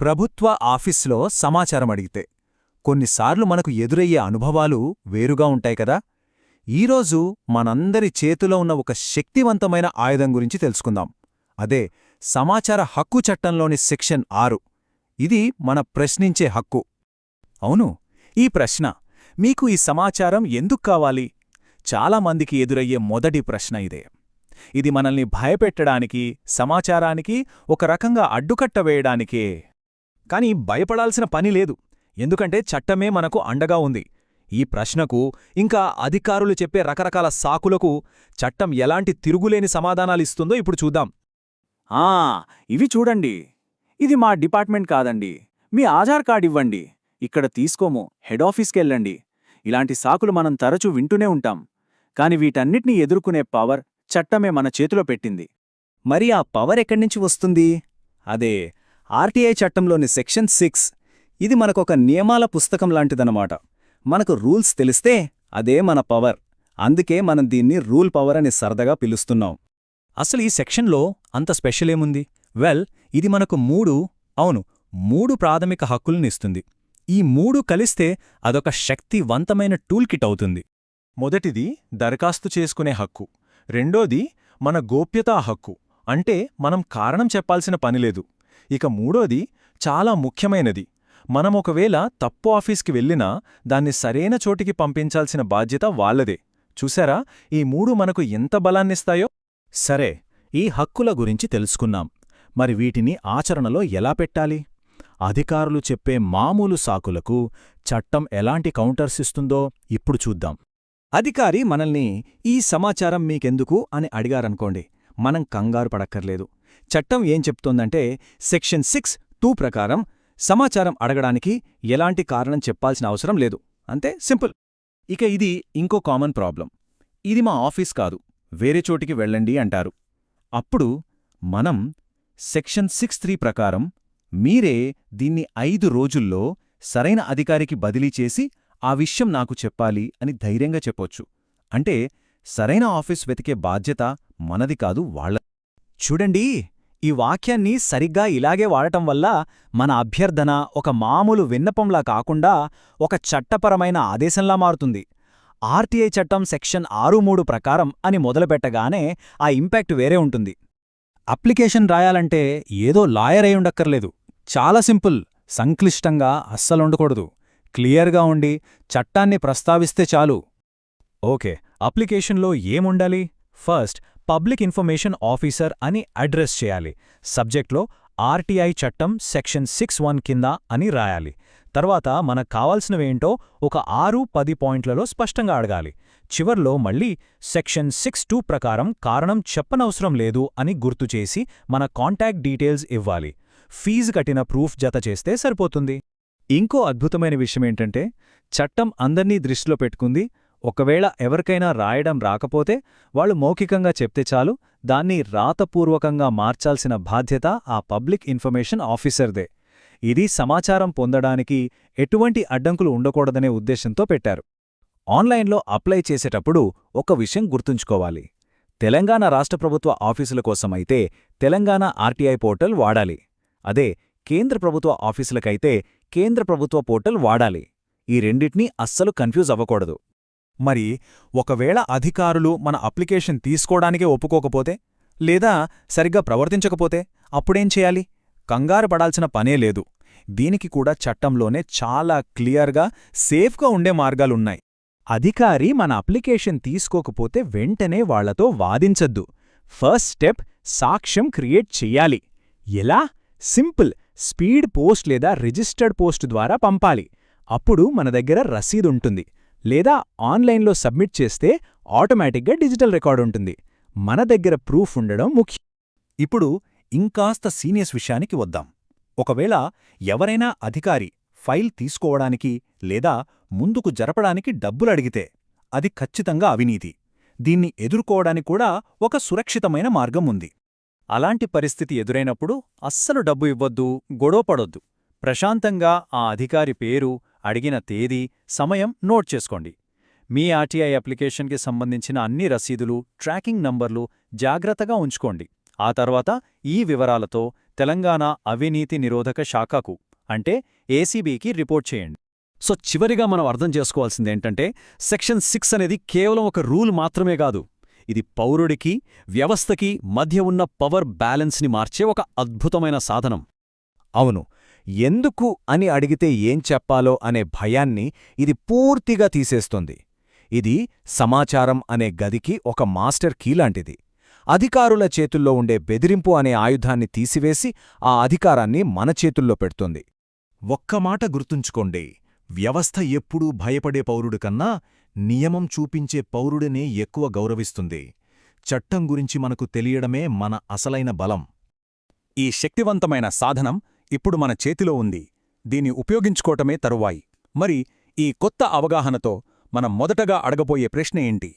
ప్రభుత్వ ఆఫీస్లో సమాచారం అడిగితే కొన్నిసార్లు మనకు ఎదురయ్యే అనుభవాలు వేరుగా ఉంటాయి కదా. ఈరోజు మనందరి చేతిలో ఉన్న ఒక శక్తివంతమైన ఆయుధం గురించి తెలుసుకుందాం. అదే సమాచార హక్కు చట్టంలోని సెక్షన్ ఆరు. ఇది మన ప్రశ్నించే హక్కు. అవును ఈ ప్రశ్న మీకు ఈ సమాచారం ఎందుకు కావాలి? చాలామందికి ఎదురయ్యే మొదటి ప్రశ్న ఇదే. ఇది మనల్ని భయపెట్టడానికి సమాచారానికి ఒక రకంగా అడ్డుకట్ట వేయడానికే కాని భయపడాల్సిన పని లేదు. ఎందుకంటే చట్టమే మనకు అండగా ఉంది. ఈ ప్రశ్నకు ఇంకా అధికారులు చెప్పే రకరకాల సాకులకు చట్టం ఎలాంటి తిరుగులేని సమాధానాలిస్తుందో ఇప్పుడు చూద్దాం. ఆ ఇవి చూడండి. ఇది మా డిపార్ట్మెంట్ కాదండి. మీ ఆధార్ కార్డ్ ఇవ్వండి. ఇక్కడ తీసుకోము. హెడ్ ఆఫీస్కెళ్ళండి ఇలాంటి సాకులు మనం తరచూ వింటూనే ఉంటాం. కాని వీటన్నిటినీ ఎదుర్కొనే పవర్ చట్టమే మన చేతిలో పెట్టింది. మరి ఆ పవర్ ఎక్కడ్నుంచి వస్తుంది? అదే ఆర్టీఐ చట్టంలోని సెక్షన్ సిక్స్. ఇది మనకొక నియమాల పుస్తకం లాంటిదన్నమాట. మనకు రూల్స్ తెలిస్తే అదే మన పవర్. అందుకే మనం దీన్ని రూల్ పవర్ అని సరదాగా పిలుస్తున్నాం. అసలు ఈ సెక్షన్లో అంత స్పెషలేముంది వెల్ ఇది మనకు మూడు అవును మూడు ప్రాథమిక హక్కులనిస్తుంది ఈ మూడు కలిస్తే అదొక శక్తివంతమైన టూల్ కిట్ అవుతుంది. మొదటిది దరఖాస్తు చేసుకునే హక్కు. రెండోది మన గోప్యతా హక్కు. అంటే మనం కారణం చెప్పాల్సిన పనిలేదు ఇక మూడోది చాలా ముఖ్యమైనది. మనం ఒకవేళ తప్పు ఆఫీస్కి వెళ్ళినా దాన్ని సరైన చోటికి పంపించాల్సిన బాధ్యత వాళ్ళదే. చూసారా ఈ మూడు మనకు ఎంత బలాన్నిస్తాయో? సరే ఈ హక్కుల గురించి తెలుసుకున్నాం. మరి వీటిని ఆచరణలో ఎలా పెట్టాలి? అధికారులు చెప్పే మామూలు సాకులకు చట్టం ఎలాంటి కౌంటర్స్ ఇస్తుందో ఇప్పుడు చూద్దాం. అధికారి మనల్ని ఈ సమాచారం మీకెందుకు? అని అడిగారనుకోండి. మనం కంగారు పడక్కర్లేదు. చట్టం ఏం చెప్తోందంటే సెక్షన్ సిక్స్ టూ ప్రకారం సమాచారం అడగడానికి ఎలాంటి కారణం చెప్పాల్సిన అవసరం లేదు. అంతే? సింపుల్. ఇక ఇది ఇంకో కామన్ ప్రాబ్లం. ఇది మా ఆఫీస్ కాదు. వేరే చోటికి వెళ్ళండి అంటారు. అప్పుడు మనం సెక్షన్ సిక్స్ త్రీ ప్రకారం మీరే దీన్ని ఐదు రోజుల్లో సరైన అధికారికి బదిలీ చేసి ఆ విషయం నాకు చెప్పాలి అని ధైర్యంగా చెప్పొచ్చు. అంటే సరైన ఆఫీస్ వెతికే బాధ్యత మనది కాదు వాళ్ళ చూడండి ఈ వాక్యాన్ని సరిగ్గా ఇలాగే వాడటం వల్ల మన అభ్యర్థన ఒక మామూలు విన్నపంలా కాకుండా ఒక చట్టపరమైన ఆదేశంలా మారుతుంది. ఆర్టీఐ చట్టం సెక్షన్ ఆరు మూడు ప్రకారం అని మొదలుపెట్టగానే ఆ ఇంపాక్ట్ వేరే ఉంటుంది. అప్లికేషన్ రాయాలంటే ఏదో లాయర్ అయ్యుండక్కర్లేదు చాలా సింపుల్ సంక్లిష్టంగా అస్సలుండకూడదు క్లియర్గా ఉండి చట్టాన్ని ప్రస్తావిస్తే చాలు. ఓకే అప్లికేషన్లో ఏముండాలి? ఫస్ట్ పబ్లిక్ ఇన్ఫర్మేషన్ ఆఫీసర్ అని అడ్రస్ చేయాలి. సబ్జెక్ట్లో ఆర్టీఐ చట్టం సెక్షన్ సిక్స్ వన్ కింద అని రాయాలి. తర్వాత మనకు కావాల్సినవేంటో ఒక ఆరు పది పాయింట్లలో స్పష్టంగా అడగాలి. చివర్లో మళ్ళీ సెక్షన్ సిక్స్ టూ ప్రకారం కారణం చెప్పనవసరం లేదు అని గుర్తుచేసి మన కాంటాక్ట్ డీటెయిల్స్ ఇవ్వాలి. ఫీజు కట్టిన ప్రూఫ్ జత చేస్తే సరిపోతుంది. ఇంకో అద్భుతమైన విషయమేంటంటే చట్టం అందర్నీ దృష్టిలో పెట్టుకుంది ఒకవేళ ఎవరికైనా రాయడం రాకపోతే వాళ్ళు మౌఖికంగా చెప్తే చాలు దాన్ని రాతపూర్వకంగా మార్చాల్సిన బాధ్యత ఆ పబ్లిక్ ఇన్ఫర్మేషన్ ఆఫీసర్దే. ఇది సమాచారం పొందడానికి ఎటువంటి అడ్డంకులు ఉండకూడదనే ఉద్దేశంతో పెట్టారు. ఆన్లైన్లో అప్లై చేసేటప్పుడు ఒక విషయం గుర్తుంచుకోవాలి. తెలంగాణ రాష్ట్ర ప్రభుత్వ ఆఫీసుల కోసమైతే తెలంగాణ ఆర్టీఐ పోర్టల్ వాడాలి. అదే కేంద్ర ప్రభుత్వ ఆఫీసులకైతే కేంద్ర ప్రభుత్వ పోర్టల్ వాడాలి. ఈ రెండిటినీ అస్సలు కన్ఫ్యూజ్ అవ్వకూడదు. మరి ఒకవేళ అధికారులు మన అప్లికేషన్ తీసుకోవడానికే ఒప్పుకోకపోతే? లేదా సరిగ్గా ప్రవర్తించకపోతే? అప్పుడేం చేయాలి? కంగారు పడాల్సిన పనే లేదు. దీనికి కూడా చట్టంలోనే చాలా క్లియర్గా సేఫ్గా ఉండే మార్గాలున్నాయి. అధికారి మన అప్లికేషన్ తీసుకోకపోతే వెంటనే వాళ్ళతో వాదించద్దు. ఫస్ట్ స్టెప్ సాక్ష్యం క్రియేట్ చెయ్యాలి ఎలా? సింపుల్. స్పీడ్ పోస్ట్ లేదా రిజిస్టర్డ్ పోస్ట్ ద్వారా పంపాలి. అప్పుడు మన దగ్గర రసీదుంటుంది లేదా ఆన్లైన్లో సబ్మిట్ చేస్తే ఆటోమేటిక్గా డిజిటల్ రికార్డు ఉంటుంది. మన దగ్గర ప్రూఫ్ ఉండడం ముఖ్యం. ఇప్పుడు ఇంకాస్త సీనియర్స్ విషయానికి వద్దాం. ఒకవేళ ఎవరైనా అధికారి ఫైల్ తీసుకోవడానికి లేదా ముందుకు జరపడానికి డబ్బులడిగితే అది ఖచ్చితంగా అవినీతి. దీన్ని ఎదుర్కోవడానికి కూడా ఒక సురక్షితమైన మార్గం ఉంది. అలాంటి పరిస్థితి ఎదురైనప్పుడు అస్సలు డబ్బు ఇవ్వొద్దు గొడవపడొద్దు ప్రశాంతంగా ఆ అధికారి పేరు అడిగిన తేదీ సమయం నోట్ చేసుకోండి. మీ ఆర్టీఐ అప్లికేషన్కి సంబంధించిన అన్ని రసీదులు ట్రాకింగ్ నంబర్లు జాగ్రత్తగా ఉంచుకోండి. ఆ తర్వాత ఈ వివరాలతో తెలంగాణ అవినీతి నిరోధక శాఖకు అంటే ఏసీబీకి రిపోర్ట్ చేయండి. సో చివరిగా మనం అర్థం చేసుకోవాల్సిందేంటంటే సెక్షన్ సిక్స్ అనేది కేవలం ఒక రూల్ మాత్రమే కాదు. ఇది పౌరుడికి వ్యవస్థకి మధ్య ఉన్న పవర్ బ్యాలెన్స్ని మార్చే ఒక అద్భుతమైన సాధనం. అవును. ఎందుకు అని అడిగితే ఏం చెప్పాలో అనే భయాన్ని ఇది పూర్తిగా తీసేస్తుంది. ఇది సమాచారం అనే గదికి ఒక మాస్టర్ కీలాంటిది అధికారుల చేతుల్లో ఉండే బెదిరింపు అనే ఆయుధాన్ని తీసివేసి ఆ అధికారాన్ని మన చేతుల్లో పెడుతుంది. ఒక్క మాట గుర్తుంచుకోండి. వ్యవస్థ ఎప్పుడూ భయపడే పౌరుడు కన్నా నియమం చూపించే పౌరుడినే ఎక్కువ గౌరవిస్తుంది. చట్టం గురించి మనకు తెలియడమే మన అసలైన బలం. ఈ శక్తివంతమైన సాధనం ఇప్పుడు మన చేతిలో ఉంది. దీన్ని ఉపయోగించుకోవటమే తరువాయి. మరి ఈ కొత్త అవగాహనతో మనం మొదటగా అడగబోయే ప్రశ్న ఏంటి?